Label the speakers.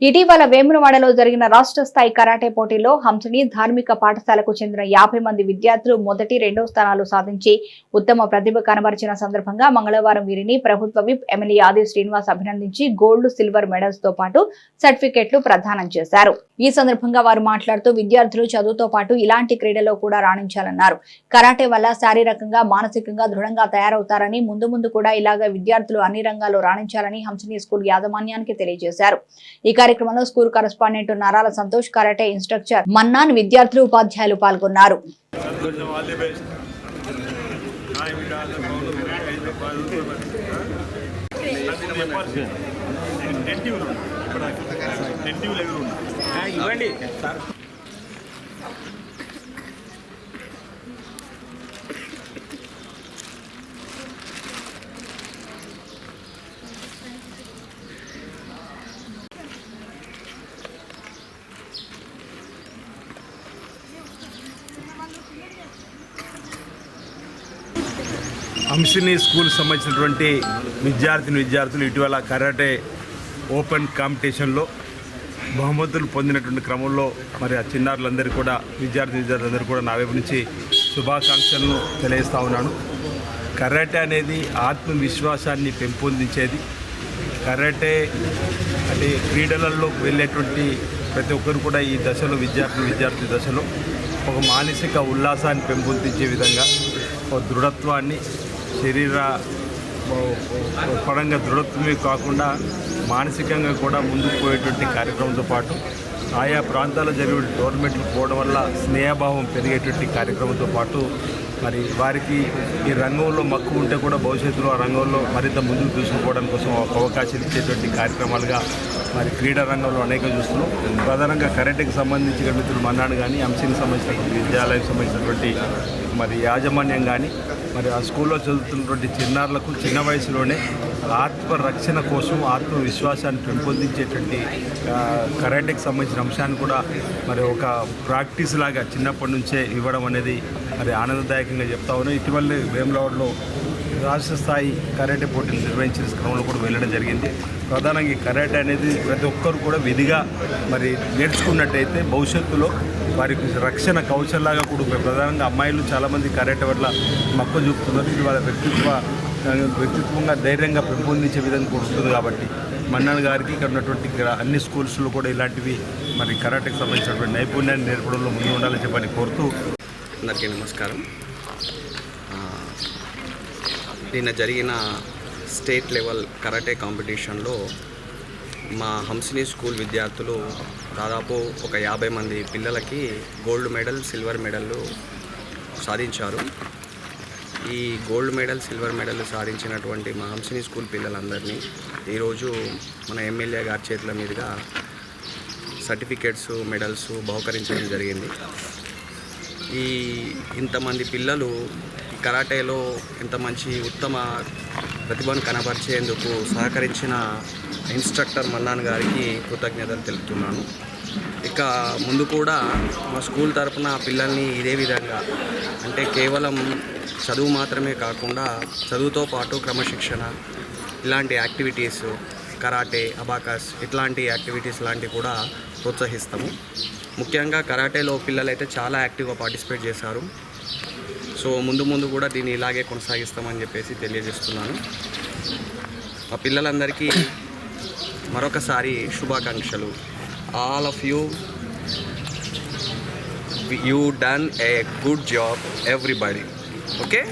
Speaker 1: ఇటీవల వేములవాడలో జరిగిన రాష్ట్ర స్థాయి కరాటే పోటీలో హంసని ధార్మిక పాఠశాలకు చెందిన యాభై మంది విద్యార్థులు మొదటి రెండో స్థానాలు సాధించి ఉత్తమ ప్రతిభ కనబరిచిన సందర్భంగా మంగళవారం వీరిని ప్రభుత్వ విప్ ఎమ్మెల్యే ఆది శ్రీనివాస్ అభినందించి గోల్డ్ సిల్వర్ మెడల్స్తో పాటు సర్టిఫికెట్లు ప్రదానం చేశారు. ఈ సందర్భంగా వారు మాట్లాడుతూ విద్యార్థులు చదువుతో పాటు ఇలాంటి క్రీడలో కూడా రాణించాలన్నారు. కరాటే వల్ల శారీరకంగా మానసికంగా దృఢంగా తయారవుతారని ముందు ముందు కూడా ఇలాగ విద్యార్థులు అన్ని రంగాల్లో రాణించాలని హంసనీ స్కూల్ యాజమాన్యానికి తెలియజేశారు. ఈ కార్యక్రమంలో school correspondent Narala Santosh karate instructor Mannan విద్యార్థులు ఉపాధ్యాయులు పాల్గొన్నారు.
Speaker 2: టెంటివ్లు ఇక్కడ టెంటివ్లు
Speaker 3: ఇవ్వండి.
Speaker 2: అంశిని స్కూల్ సంబంధించినటువంటి విద్యార్థిని విద్యార్థులు ఇటీవల కరాటే ఓపెన్ కాంపిటీషన్లో బహుమతులు పొందినటువంటి క్రమంలో మరి ఆ చిన్నారులందరూ కూడా విద్యార్థి విద్యార్థులందరూ కూడా నా వైపు నుంచి శుభాకాంక్షలను తెలియజేస్తా ఉన్నాను. కరాటే అనేది ఆత్మవిశ్వాసాన్ని పెంపొందించేది. కరాటే అంటే క్రీడలలో వెళ్ళేటువంటి ప్రతి ఒక్కరు కూడా ఈ దశలో విద్యార్థి విద్యార్థి దశలో ఒక మానసిక ఉల్లాసాన్ని పెంపొందించే విధంగా ఒక దృఢత్వాన్ని శరీర పరంగా దృఢత్వమే కాకుండా మానసికంగా కూడా ముందుకు పోయేటువంటి కార్యక్రమంతో పాటు ఆయా ప్రాంతాల్లో జరిగే టోర్నమెంట్లు పోవడం వల్ల స్నేహభావం పెరిగేటువంటి కార్యక్రమంతో పాటు మరి వారికి ఈ రంగంలో మక్కువ ఉంటే కూడా భవిష్యత్తులో ఆ రంగంలో మరింత ముందుకు తీసుకుపోవడం కోసం ఒక అవకాశం ఇచ్చేటువంటి కార్యక్రమాలుగా మరి క్రీడా రంగంలో అనేక చూస్తున్నాం. ప్రధానంగా కరెంట్కి సంబంధించిన మిత్రులు మన్నాడు కానీ అంశీకి సంబంధించినటువంటి విద్యాలయం సంబంధించినటువంటి మరి యాజమాన్యం కానీ మరి ఆ స్కూల్లో చదువుతున్నటువంటి చిన్నారులకు చిన్న వయసులోనే ఆత్మరక్షణ కోసం ఆత్మవిశ్వాసాన్ని పెంపొందించేటువంటి కరాటేకి సంబంధించిన అంశాన్ని కూడా మరి ఒక ప్రాక్టీస్ లాగా చిన్నప్పటి నుంచే ఇవ్వడం అనేది మరి ఆనందదాయకంగా చెప్తా ఉన్నాం ఇటీవలే వేములవాడలో రాష్ట్ర స్థాయి కరాటే పోటీలు నిర్వహించిన క్రమంలో కూడా వెళ్ళడం జరిగింది. ప్రధానంగా ఈ కరాటే అనేది ప్రతి ఒక్కరు కూడా విధిగా మరి నేర్చుకున్నట్టయితే భవిష్యత్తులో వారికి రక్షణ కౌశల్లాగా కూడా ప్రధానంగా అమ్మాయిలు చాలామంది కరాటే వల్ల మక్కువ చూపుతున్నారు. ఇది వాళ్ళ వ్యక్తిత్వ వ్యక్తిత్వంగా ధైర్యంగా పెంపొందించే విధంగా కూడా ఉంటుంది కాబట్టి మన్నాన్ గారికి ఇక్కడ ఉన్నటువంటి ఇక్కడ అన్ని స్కూల్స్లో కూడా ఇలాంటివి మరి కరాటేకి సంబంధించినటువంటి నైపుణ్యాన్ని నేర్పడంలో ముందు ఉండాలని చెప్పని కోరుతూ
Speaker 3: అందరికీ నమస్కారం. నిన్న జరిగిన స్టేట్ లెవెల్ కరాటే కాంపిటీషన్లో మా హంసిని స్కూల్ విద్యార్థులు దాదాపు ఒక యాభై మంది పిల్లలకి గోల్డ్ మెడల్ సిల్వర్ మెడల్లు సాధించారు. ఈ గోల్డ్ మెడల్ సిల్వర్ మెడల్ సాధించినటువంటి మా హంసిని స్కూల్ పిల్లలందరినీ ఈరోజు మన ఎమ్మెల్యే గారి చేతుల మీదుగా సర్టిఫికేట్స్ మెడల్స్ బహుకరించడం జరిగింది. ఈ ఇంతమంది పిల్లలు కరాటేలో ఇంత మంచి ఉత్తమ ప్రతిభను కనబరిచేందుకు సహకరించిన ఇన్స్ట్రక్టర్ మన్నాన్ గారికి కృతజ్ఞతలు తెలుపుతున్నాను. ఇక ముందు కూడా మా స్కూల్ తరపున పిల్లల్ని ఇదే విధంగా అంటే కేవలం చదువు మాత్రమే కాకుండా చదువుతో పాటు క్రమశిక్షణ ఇలాంటి యాక్టివిటీస్ కరాటే అబాకస్ ఇట్లాంటి యాక్టివిటీస్ లాంటివి కూడా ప్రోత్సహిస్తాము. ముఖ్యంగా కరాటేలో పిల్లలైతే చాలా యాక్టివ్గా పార్టిసిపేట్ చేశారు. సో ముందు ముందు కూడా దీన్ని ఇలాగే కొనసాగిస్తామని చెప్పేసి తెలియజేస్తున్నాను. ఆ పిల్లలందరికీ మరొకసారి శుభాకాంక్షలు. All of you you done a good job everybody okay